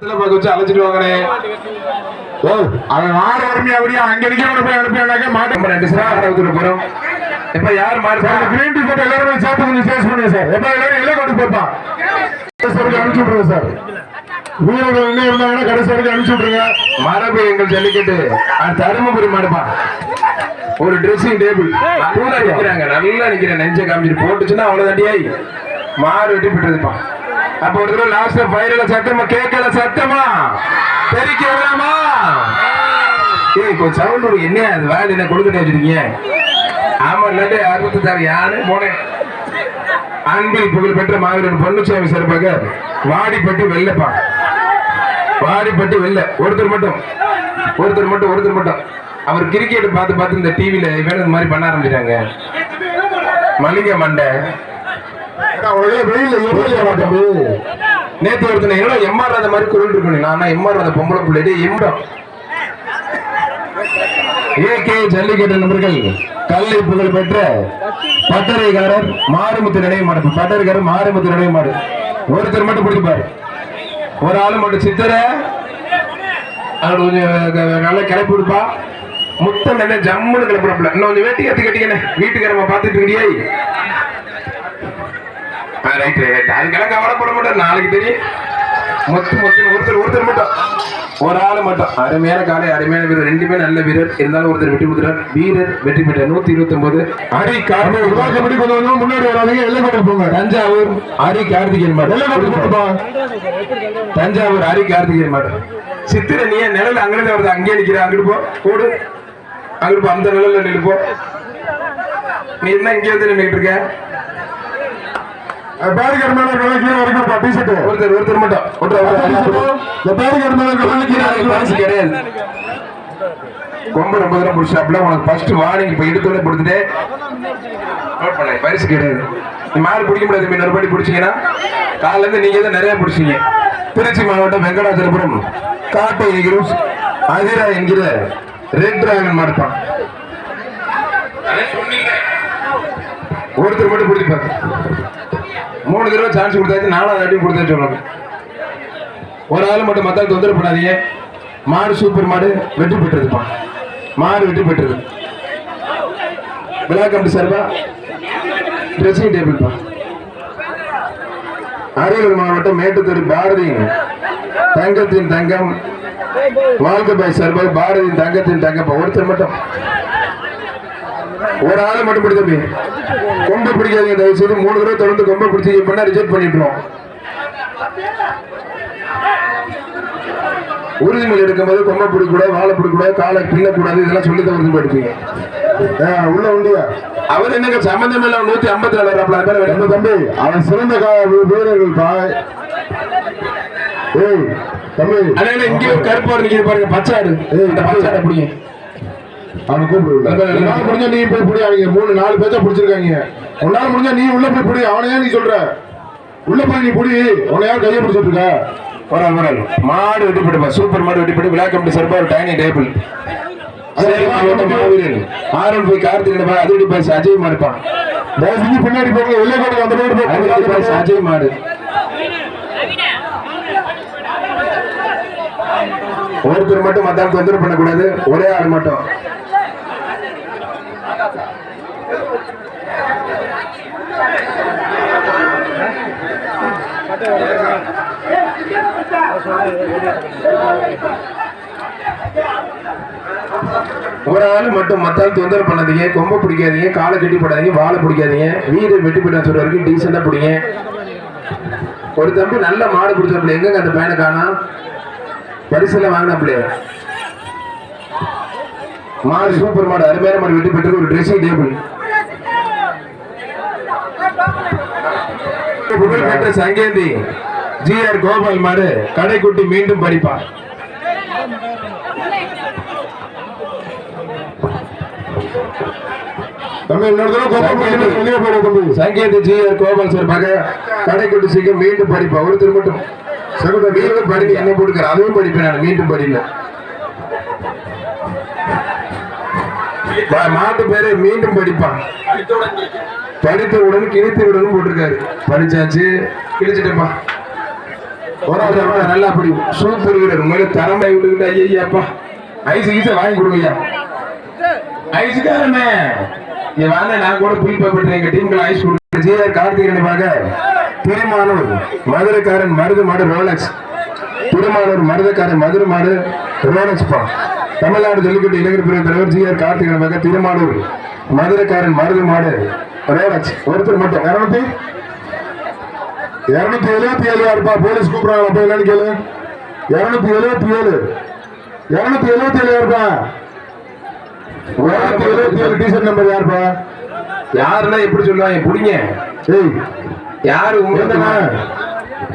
அழைச்சிட்டு வாங்கண்ணே. ஓ அவன் மாடு அருமையா அப்படியே அங்க போய் அனுப்பியானாக்க மாட்டு ரெண்டு சார் ஆரம்பிச்சுட்டு போறோம். இப்ப யார் மாறு சார்? கிரீன் டீ போட்டு எல்லாரும் சேர்த்து கொஞ்சம் சேஸ் பண்ணுங்க சார். எப்ப எல்லாரும் இலை கொண்டு அனுப்பிச்சு விட்ருங்க சார். வீரர்கள் என்ன இருந்தாங்கன்னா கடைசி வரைக்கும் அனுப்பிச்சு விட்ருங்க மரபு எங்கள் ஜல்லிக்கட்டு. தருமபுரி மாடுப்பா ஒரு ட்ரெஸ்ஸிங் டேபிள் நல்லா நிக்கிறாங்க நல்லா நிக்கிறேன் நெஞ்ச காமிச்சிட்டு போட்டுச்சுன்னா அவ்வளவு தண்டியாய். மாறு வெட்டி விட்டுருதுப்பா. அப்ப ஒரு தடவை லாஸ்ட் பயிரில சத்தமா கேட்கல சத்தமா? பெருக்கி விடலாமா ஏய் கொஞ்சம் சவுண்ட் ஒரு என்ன? அது வேலை என்ன கொடுத்துட்டு வச்சிருக்கீங்க? ஆமா இல்லாட்டி அறுபத்தி தாரு யாரு? போனேன் அன்பில் புகழ் பெற்ற மாவீரன் பொன்னுச்சாமி சிறப்பாக வாடிப்பட்டு வெள்ளப்பா. வாடிப்பட்டு வெள்ள. ஒருத்தர் மட்டும். ஒருத்தர் மட்டும் ஒருத்தர் மட்டும். அவர் கிரிக்கெட் பார்த்து பார்த்து இந்த டிவியில இவன் இந்த மாதிரி பண்ண ஆரம்பிச்சிட்டாங்க. மளிகை மண்டை. அவ்வளவு வெயில எவ்வளவு மாட்டேன் நேத்து ஒருத்தனை என்னடா எம்ஆர் ராத மாதிரி குரல் இருக்கணும் நான் எம்ஆர் ராத பொம்பளை பிள்ளை? எம்டம் ஏகே ஜல்லிக்கட்டு நபர்கள் கல்லை புகழ் பெற்ற பட்டறைக்காரர் மாறுமுத்து நினைவு மாடு. பட்டறைக்காரர் மாறுமுத்து நினைவு மாடு. ஒருத்தர் மட்டும் பிடிப்பாரு. ஒரு ஆளு மட்டும் சித்தரை அவர் கொஞ்சம் நல்லா கிளப்பி விடுப்பா முத்தம் என்ன ஜம்முன்னு கிளப்புறப்பல. இன்னும் கொஞ்சம் வேட்டி கத்து கட்டிக்கணே வீட்டுக்காரமா பார்த்துட்டு இருக்கியாய் ரைட் ரைட் அதுக்கெல்லாம் கவலைப்பட மாட்டேன். நாளைக்கு தெரியும். மொத்த மொத்தம் ஒருத்தர் ஒருத்தர் மட்டும். ஒரு ஆள் மட்டும். அருமையான காலை அருமையான வீரர். ரெண்டுமே நல்ல வீரர். இருந்தாலும் ஒருத்தர் வெற்றி கொடுத்துறார் வீரர் வெற்றி பெற்றார் நூத்தி இருபத்தி ஒன்பது நம்ம கார்த்திக் உருவாக்கப்படி கொஞ்சம் கொஞ்சம் முன்னாடி வராதீங்க எல்லை கொண்டு போங்க. தஞ்சாவூர் ஹரி கார்த்திகேயன் எல்லை கொண்டு மாடு போட்டுப்பா தஞ்சாவூர் ஹரி கார்த்திகேயன் மாடு. சித்திர நீ நிழல் அங்கிருந்து வருது. அங்கேயே நிக்கிற அங்கிட்டு போ. ஓடு. அங்கிட்டு போ. அந்த நிழல்ல போ. நீ என்ன இங்கே வந்து நின்றுட்டு இருக்க? பேரிகர் மேல கீழே வரைக்கும் டி ஷர்ட் ஒருத்தர் ஒருத்தர் மட்டும். இந்த பேரிகர் மேல கீழே நாளைக்கு பரிசு கிடையாது. கொம்பு ரொம்ப தூரம் பிடிச்சாப்புல உனக்கு ஃபர்ஸ்ட் வார்னிங் இப்ப எடுத்தோடனே கொடுத்துட்டு நோட் பண்ண பரிசு கிடையாது. மாடு பிடிக்க முடியாது மீன் ஒரு படி பிடிச்சீங்கன்னா காலைல இருந்து நீங்க தான் நிறைய பிடிச்சீங்க. திருச்சி மாவட்டம் வெங்கடாச்சலபுரம் காட்டை என்கிறோம். அதிரா என்கிற ரெட் டிராகன் மாடுப்பான் ஒருத்தர் மட்டும் பிடிச்சிப்பாரு மூணு தடவை சான்ஸ் கொடுத்தாச்சு நாலாவது அடியும் கொடுத்தாச்சு சொல்லணும் ஒரு ஆள் மட்டும் மத்தால் தொந்தரவு பண்ணாதீங்க மாடு சூப்பர் மாடு வெற்றி பெற்றதுப்பா. மாடு வெற்றி பெற்றது. பிளாக் கமிட்டி சார்பா? ட்ரெஸ்ஸிங் டேபிள்ப்பா அரியலூர் மாவட்டம் மேட்டுத்தூர் பாரதி தங்கத்தின் தங்கம். வாழ்க்கைபாய் சார்பாக பாரதியின் தங்கத்தின் தங்கப்பா. ஒருத்தர் மட்டும். ஒரு ஆளை மட்டும் பிடி தம்பி கொம்பை பிடிக்காதீங்க தயவு செய்து மூணு தடவை தொடர்ந்து கொம்பை பிடிச்சீங்க பண்ணா ரிஜெக்ட் பண்ணிட்டுருவோம் உறுதிமொழி எடுக்கும்போது கொம்பை பிடிக்கூடாது வாழை பிடிக்கூடாது காலை பின்னக்கூடாது இதெல்லாம் சொல்லி தான் உறுதிமொழி எடுப்பீங்க. உள்ள உண்டியா அவர் என்னங்க சம்பந்தம் இல்ல நூத்தி ஐம்பத்தி நாலு நம்ம தம்பி அவன் சிறந்த கா- வீ- வீரர்கள் பா ஏய் தம்பி. அதனால இங்கே ஒரு கருப்பு ஒரு நிக்குது பாருங்க பச்சாடு இந்த பச்சாடை பிடிங்க. அவன் உன்னால முடிஞ்சா நீ போய் பிடி அவங்க மூணு நாலு பேச்சா பிடிச்சிருக்காங்க. உன்னால முடிஞ்சா நீ உள்ள போய் பிடி அவனை ஏன் நீ சொல்ற? உள்ள போய் நீ பிடி உன்னை யார் கையை பிடிச்சிட்டு இருக்க? ஒரு ஆள். மாடு வெட்டி போட்டுப்பா சூப்பர் மாடு வெட்டி போட்டு விழா கமிட்டி சார்பா ஒரு டைனி டேபிள் ஆரோன் போய் கார்த்திகை பாய்ஸ் அஜய் மாடுப்பான் பின்னாடி போங்க வெளியே போடுங்க அந்த போய் அஜய் மாடு. ஒருத்தர் மட்டும் மத்தால் தொந்தரவு பண்ணக்கூடாது. ஒரே ஆள் மட்டும். ஒரு ஆள் மட்டும் மத்தால் தொந்தரவு பண்ணாதீங்க. கொம்பை பிடிக்காதீங்க. காலை கட்டி போடாதீங்க. வாழை பிடிக்காதீங்க. வீடு வெட்டி போட்டா சொல்ற வரைக்கும் டீசெண்டா பிடிங்க. ஒரு தம்பி நல்ல மாடு பிடிச்சாப்புல எங்க அந்த பையனை காணோம்? பரிசுல வாங்கினாப்புல மாடு சூப்பர் மாடு அருமையான மாடு வெட்டி பெற்று ஒரு ட்ரெஸ்ஸிங் டேபிள் புகழ்பெற்ற சங்கேந்தி ஜி ஆர் கோபால் மாடு கடைக்குட்டி மீண்டும் படிப்பார். Sangendhi G R Gopal sir மக கடைக்குட்டி சீக்கிரம் மீண்டும் படிப்பா ஒருத்தர் மட்டும் சகுந்த மீண்டும் படிக்க என்ன போட்டுக்கிறேன். அதுவும் படிப்பேன் நான் மீண்டும் படிக்கல பா- மாட்டு பேரு மீண்டும் படிப்பான். படித்தவுடன் கிழித்து விடணும் போட்டிருக்காரு. படிச்சாச்சு கிழிச்சிட்டேப்பா ஆள் நல்லா அப்படி சூப்பர் வீரர் உண்மையில திறமை விட்டுக்கிட்டு ஐயாப்பா ஐஸ் கீச வாங்கி கொடுங்க ஐயா ஐஸுக்காரனே இங்க வாங்க நான் கூட புல் பேப்பர் எங்க டீம்க்கு ஐஸ் கொடுக்குறேன் ஜிஆர் கார்த்திகேயனுக்காக திருமானூர் மதுரைக்காரன் மருது மாடு ரோலக்ஸ். திருமானூர் மருதக்காரன் மதுரை மாடு ரோலக்ஸ் பா. தமிழ்நாடு ஜல்லிக்கட்டு இளைஞர் பிரிவு தலைவர் ஜிஆர் கார்த்திகேயனுக்காக திருமானூர் மதுரைக்காரன் மருது மாடு ரோலக்ஸ். ஒருத்தர் மட்டும். இரநூத்தி? இருநூத்தி எழுபத்தி ஏழு இருப்பா போலீஸ் கூப்பிடுறாங்க. போய் என்னன்னு கேளு. இருநூத்தி எழுபத்தி ஏழு. இருநூத்தி எழுபத்தி ஏழு யாருப்பா? இருநூத்தி எழுபத்தி ஏழு டிஷர்ட் நம்பர் யாருப்பா? யாருன்னா எப்படி சொல்லுவாங்க? புடிங்க. ஏய் யாரு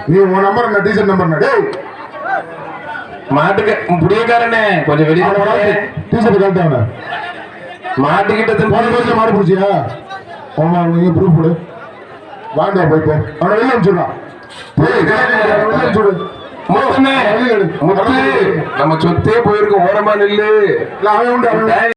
நீ உன் நம்பர் என்ன டிஷர்ட் நம்பர் டேய். மாட்டுக்கு புடியக்காரனே கொஞ்சம் வெளியே டிஷர்ட் கழட்டாங்க மாட்டுக்கிட்ட போன வருஷம் மாடு பிடிச்சியா? ஆமா நீங்க ப்ரூஃப் கொடு. வாங்க போய் போ. அவனை வெளில அனுப்பிச்சுடுறான் வெளில அனுப்பிச்சுடு. முத்துனே, வெளில எடு. முத்து நம்ம சொத்தே போயிருக்க ஓரமா நில்லு. அவன் உண்டு.